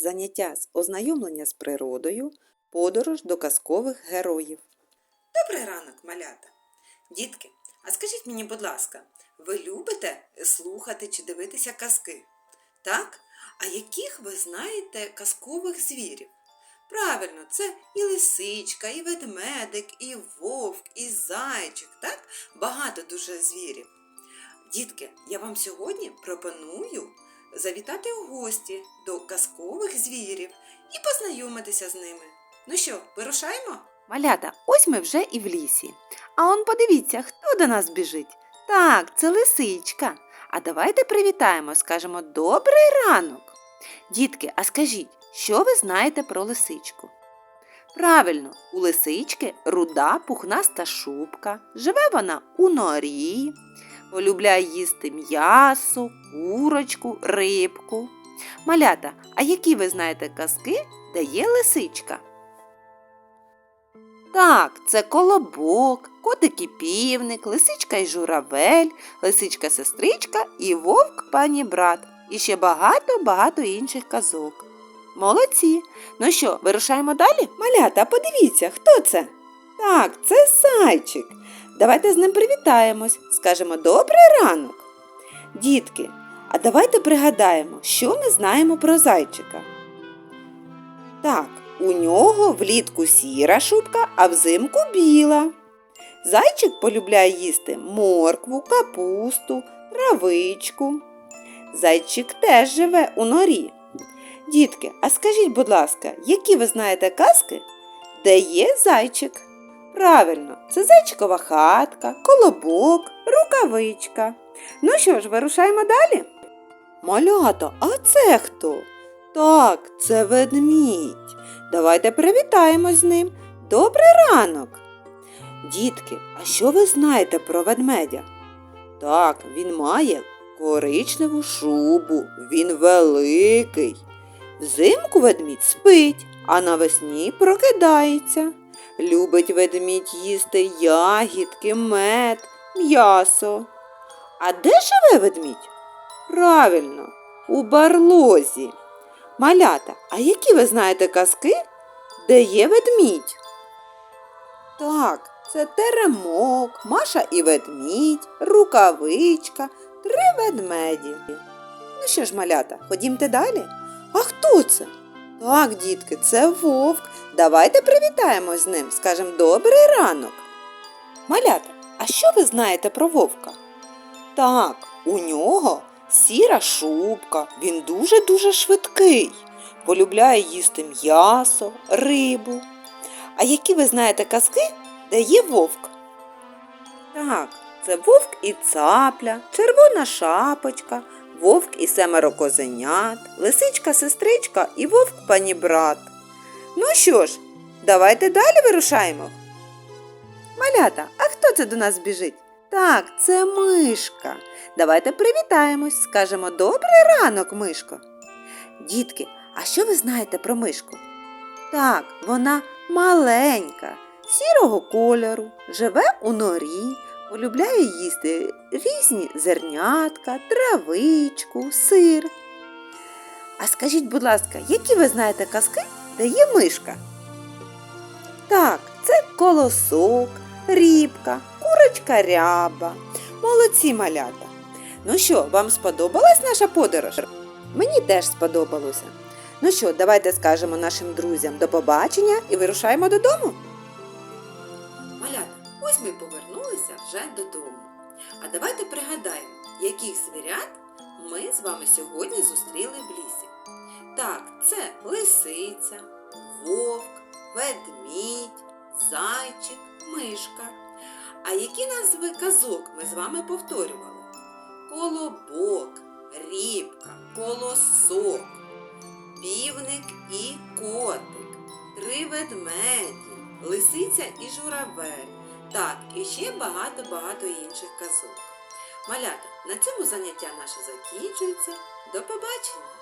Заняття з ознайомлення з природою, подорож до казкових героїв. Добрий ранок, малята. Дітки, а скажіть мені, будь ласка, ви любите слухати чи дивитися казки? Так? А яких ви знаєте казкових звірів? Правильно, це і лисичка, і ведмедик, і вовк, і зайчик, так? Багато дуже звірів. Дітки, я вам сьогодні пропоную завітати у гості до казкових звірів і познайомитися з ними. Ну що, вирушаємо? Малята, ось ми вже і в лісі. А он подивіться, хто до нас біжить. Так, це лисичка. А давайте привітаємо, скажемо добрий ранок. Дітки, а скажіть, що ви знаєте про лисичку? Правильно, у лисички руда пухнаста шубка. Живе вона у норі, полюбляє їсти м'ясо, курочку, рибку. Малята, а які ви знаєте казки, де є лисичка? Так, це колобок, котик і півник, лисичка і журавель, лисичка сестричка і вовк пані брат. І ще багато-багато інших казок. Молодці. Ну що, вирушаємо далі? Малята, подивіться, хто це? Так, це зайчик. Давайте з ним привітаємось, скажемо добрий ранок. Дітки, а давайте пригадаємо, що ми знаємо про зайчика. Так, у нього влітку сіра шубка, а взимку біла. Зайчик полюбляє їсти моркву, капусту, травичку. Зайчик теж живе у норі. Дітки, а скажіть, будь ласка, які ви знаєте казки, де є зайчик? Правильно, це зайчикова хатка, колобок, рукавичка. Ну що ж, вирушаємо далі? Малята, а це хто? Так, це ведмідь. Давайте привітаємось з ним. Добрий ранок. Дітки, а що ви знаєте про ведмедя? Так, він має коричневу шубу, він великий. Взимку ведмідь спить, а навесні прокидається. Любить ведмідь їсти ягідки, мед, м'ясо. А де живе ведмідь? Правильно, у барлозі. Малята, а які ви знаєте казки, де є ведмідь? Так, це теремок, Маша і ведмідь, рукавичка, три ведмеді. Ну що ж, малята, ходімте далі. А хто це? Так, дітки, це вовк. Давайте привітаємось з ним, скажемо добрий ранок. Малята, а що ви знаєте про вовка? Так, у нього сіра шубка, він дуже-дуже швидкий, полюбляє їсти м'ясо, рибу. А які ви знаєте казки, де є вовк? Так, це вовк і цапля, червона шапочка, вовк і семеро козенят, лисичка сестричка і вовк панібрат. Ну що ж, давайте далі вирушаємо. Малята, а хто це до нас біжить? Так, це мишка. Давайте привітаємось, скажемо добрий ранок, мишко. Дітки, а що ви знаєте про мишку? Так, вона маленька, сірого кольору, живе у норі, полюбляє їсти різні зернятка, травичку, сир. А скажіть, будь ласка, які ви знаєте казки, де є мишка? Так, це колосок, рібка, курочка ряба. Молодці малята. Ну що, вам сподобалась наша подорож? Мені теж сподобалося. Ну що, давайте скажемо нашим друзям до побачення і вирушаємо додому. Малята, ось ми повернулися вже додому. А давайте пригадаємо, яких звірят ми з вами сьогодні зустріли в лісі. Так, це лисиця, вовк, ведмідь, зайчик, мишка. А які назви казок ми з вами повторювали? Колобок, рібка, колосок, півник і котик, три ведмеді, лисиця і журавель. Так, і ще багато-багато інших казок. Малята, на цьому заняття наше закінчується. До побачення!